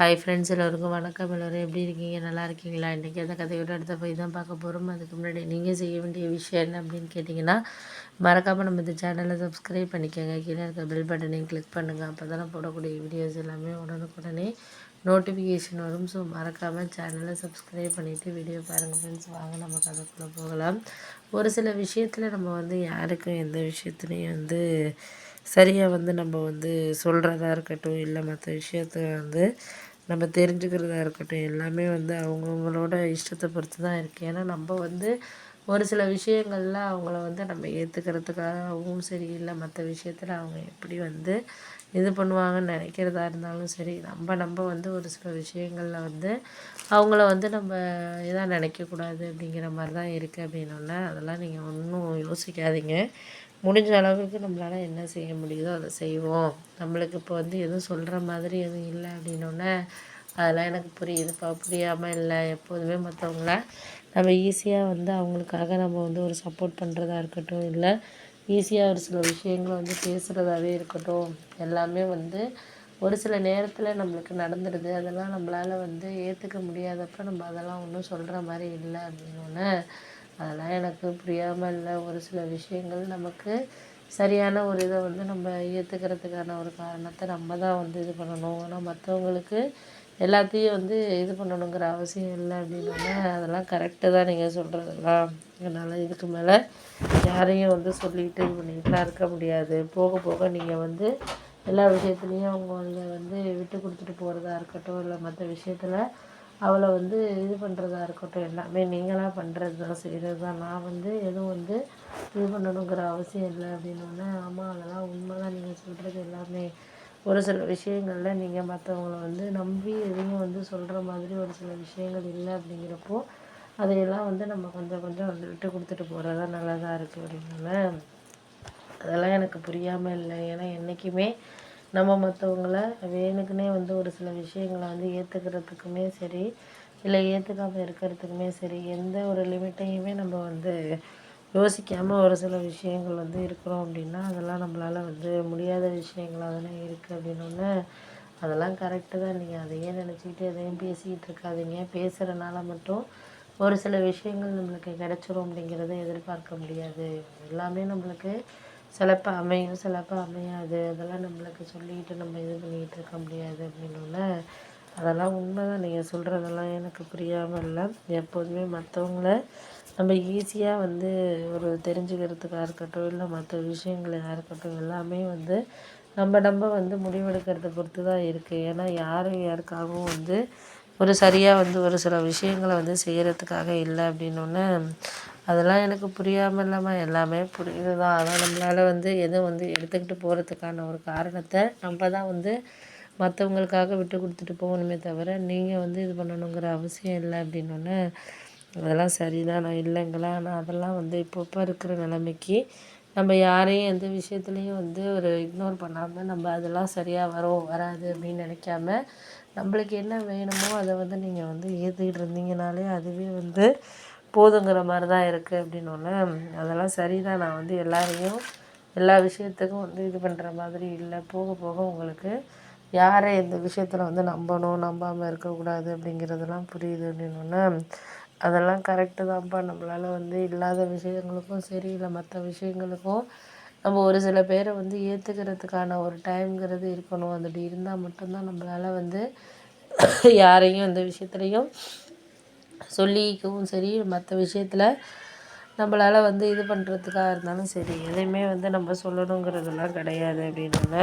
Hi friends எல்லோருக்கும் வணக்கம். எல்லோரும் எப்படி இருக்கீங்க? நல்லா இருக்கீங்களா? இன்றைக்கி அந்த கதையோட அடுத்த போய் தான் பார்க்க போகிறோம் அதுக்கு முன்னாடி நீங்கள் செய்ய வேண்டிய விஷயம் என்ன அப்படின்னு கேட்டிங்கன்னா மறக்காமல் நம்ம இந்த சேனலை சப்ஸ்கிரைப் பண்ணிக்கோங்க. கீழே இருக்க பெல் பட்டனையும் கிளிக் பண்ணுங்கள் அப்போ தான் போடக்கூடிய வீடியோஸ் எல்லாமே உடனுக்குடனே நோட்டிஃபிகேஷன் வரும். ஸோ மறக்காமல் சேனலை சப்ஸ்கிரைப் பண்ணிவிட்டு வீடியோ பாருங்கள் ஃப்ரெண்ட்ஸ் வாங்க நம்ம கதைக்குள்ளே போகலாம். ஒரு சில விஷயத்தில் நம்ம வந்து யாருக்கும் எந்த விஷயத்துலையும் வந்து சரியாக வந்து நம்ம வந்து சொல்கிறதா இருக்கட்டும் இல்லை மற்ற விஷயத்த வந்து நம்ம தெரிஞ்சுக்கிறதா இருக்கட்டும் எல்லாமே வந்து அவங்கவுங்களோட இஷ்டத்தை பொறுத்து தான் இருக்குது ஏன்னா நம்ம வந்து ஒரு சில விஷயங்களில் அவங்கள வந்து நம்ம ஏற்றுக்கிறதுக்காகவும் சரி இல்லை மற்ற விஷயத்தில் அவங்க எப்படி வந்து இது பண்ணுவாங்கன்னு நினைக்கிறதா இருந்தாலும் சரி நம்ம நம்ம வந்து ஒரு சில விஷயங்களில் வந்து அவங்கள வந்து நம்ம இதாக நினைக்கக்கூடாது அப்படிங்கிற மாதிரி தான் இருக்குது அப்படின்னோடனே அதெல்லாம் நீங்கள் ஒன்றும் யோசிக்காதீங்க. முடிஞ்ச அளவுக்கு நம்மளால் என்ன செய்ய முடியுதோ அதை செய்வோம். நம்மளுக்கு இப்போ வந்து எதுவும் சொல்கிற மாதிரி எதுவும் இல்லை அப்படின்னோடனே அதெல்லாம் எனக்கு புரியுதுப்பா புரியாமல் இல்லை எப்போதுமே மற்றவங்கள நம்ம ஈஸியாக வந்து அவங்களுக்காக நம்ம வந்து ஒரு சப்போர்ட் பண்ணுறதா இருக்கட்டும் இல்லை ஈஸியாக ஒரு சில விஷயங்களை வந்து பேசுகிறதாவே இருக்கட்டும் எல்லாமே வந்து ஒரு சில நேரத்தில் நம்மளுக்கு நடந்துடுது அதெல்லாம் நம்மளால் வந்து ஏற்றுக்க முடியாதப்ப நம்ம அதெல்லாம் ஒன்றும் சொல்கிற மாதிரி இல்லை அப்படின்னோடனே அதெல்லாம் எனக்கு புரியாமல் இல்லை ஒரு சில விஷயங்கள் நமக்கு சரியான ஒரு இதை வந்து நம்ம ஏற்றுக்கிறதுக்கான ஒரு காரணத்தை நம்ம தான் வந்து இது பண்ணணும். ஆனால் மற்றவங்களுக்கு எல்லாத்தையும் வந்து இது பண்ணணுங்கிற அவசியம் இல்லை அப்படின்னா அதெல்லாம் கரெக்டு தான் நீங்கள் சொல்கிறதெல்லாம் அதனால் இதுக்கு மேலே யாரையும் வந்து சொல்லிக்கிட்டு இது பண்ணிக்கிட்டுலாம் இருக்க முடியாது. போக போக நீங்கள் வந்து எல்லா விஷயத்துலேயும் அவங்க வந்து விட்டு கொடுத்துட்டு போகிறதா இருக்கட்டும் இல்லை மற்ற விஷயத்தில் அவளை வந்து இது பண்ணுறதா இருக்கட்டும் எல்லாமே நீங்களாக பண்ணுறது தான் செய்கிறது தான் நான் வந்து எதுவும் வந்து இது பண்ணணுங்கிற அவசியம் இல்லை அப்படின்னோடனே ஆமாம் அதெல்லாம் உண்மை தான் நீங்கள் சொல்கிறது எல்லாமே. ஒரு சில விஷயங்களில் நீங்கள் மற்றவங்கள வந்து நம்பி எதையும் வந்து சொல்கிற மாதிரி ஒரு சில விஷயங்கள் இல்லை அப்படிங்கிறப்போ அதையெல்லாம் வந்து நம்ம கொஞ்சம் கொஞ்சம் வந்து விட்டு கொடுத்துட்டு போகிறதா நல்லதாக இருக்குது அப்படின்னால அதெல்லாம் எனக்கு புரியாமல் இல்லை. ஏன்னா என்றைக்குமே நம்ம மற்றவங்கள வேணுக்குனே ஒரு சில விஷயங்களை வந்து ஏற்றுக்கிறதுக்குமே சரி இல்லை ஏற்றுக்காமல் இருக்கிறதுக்குமே சரி எந்த ஒரு லிமிட்டையுமே நம்ம வந்து யோசிக்காமல் ஒரு சில விஷயங்கள் வந்து இருக்கிறோம் அப்படின்னா அதெல்லாம் நம்மளால் வந்து முடியாத விஷயங்களாக தானே இருக்குது அப்படின்னோடனே அதெல்லாம் கரெக்டு தான். நீங்கள் அதையே நினச்சிக்கிட்டு எதையும் பேசிக்கிட்டு இருக்காதீங்க. பேசுகிறனால மட்டும் ஒரு சில விஷயங்கள் நம்மளுக்கு கிடச்சிரும் அப்படிங்கிறத எதிர்பார்க்க முடியாது. எல்லாமே நம்மளுக்கு சிலப்போ அமையும் சிலப்போ அமையாது. அதெல்லாம் நம்மளுக்கு சொல்லிக்கிட்டு நம்ம இது பண்ணிக்கிட்டு இருக்க முடியாது அப்படின்னோடனே அதெல்லாம் உண்மை தான் நீங்கள் சொல்கிறதெல்லாம் எனக்கு புரியாமல் இல்லை. எப்போதுமே மற்றவங்கள நம்ம ஈஸியாக வந்து ஒரு தெரிஞ்சுக்கிறதுக்காக இருக்கட்டும் இல்லை மற்ற விஷயங்களாக இருக்கட்டும் எல்லாமே வந்து நம்ம நம்ம வந்து முடிவெடுக்கிறத பொறுத்து தான் இருக்குது ஏன்னா யாரும் யாருக்காகவும் வந்து ஒரு சரியாக வந்து ஒரு சில விஷயங்களை வந்து செய்கிறதுக்காக இல்லை அப்படின்னோடனே அதெல்லாம் எனக்கு புரியாமல் இல்லாமல் எல்லாமே புரியுது தான் ஆனால் நம்மளால் வந்து எதுவும் வந்து எடுத்துக்கிட்டு போகிறதுக்கான ஒரு காரணத்தை நம்ம தான் வந்து மற்றவங்களுக்காக விட்டு கொடுத்துட்டு போகணுமே தவிர நீங்கள் வந்து இது பண்ணணுங்கிற அவசியம் இல்லை அப்படின்னோடனே அதெல்லாம் சரிதான். நான் இல்லைங்களா? ஆனால் அதெல்லாம் வந்து இப்பப்போ இருக்கிற நிலைமைக்கு நம்ம யாரையும் எந்த விஷயத்துலையும் வந்து ஒரு இக்னோர் பண்ணாமல் நம்ம அதெல்லாம் சரியாக வரும் வராது அப்படின்னு நினைக்காம நம்மளுக்கு என்ன வேணுமோ அதை வந்து நீங்கள் வந்து ஏற்றுக்கிட்டு இருந்தீங்கனாலே அதுவே வந்து போதுங்கிற மாதிரி தான் இருக்குது அப்படின்னோடனே அதெல்லாம் சரி தான் நான் வந்து எல்லாரையும் எல்லா விஷயத்துக்கும் வந்து இது பண்ணுற மாதிரி இல்லை. போக போக உங்களுக்கு யாரை இந்த விஷயத்தில் வந்து நம்பணும் நம்பாமல் இருக்கக்கூடாது அப்படிங்கிறதெல்லாம் புரியுது அப்படின்னோடனே அதெல்லாம் கரெக்டு தான்ப்பா. நம்மளால் வந்து இல்லாத விஷயங்களுக்கும் சரி இல்லை மற்ற விஷயங்களுக்கும் நம்ம ஒரு சில பேரை வந்து ஏற்றுக்கிறதுக்கான ஒரு டைம்ங்கிறது இருக்கணும். அப்படி இருந்தால் மட்டும்தான் நம்மளால் வந்து யாரையும் இந்த விஷயத்துலையும் சொல்லிக்கவும் சரி மற்ற விஷயத்தில் நம்மளால் வந்து இது பண்ணுறதுக்காக இருந்தாலும் சரி எதையுமே வந்து நம்ம சொல்லணுங்கிறதெல்லாம் கிடையாது அப்படின்னால.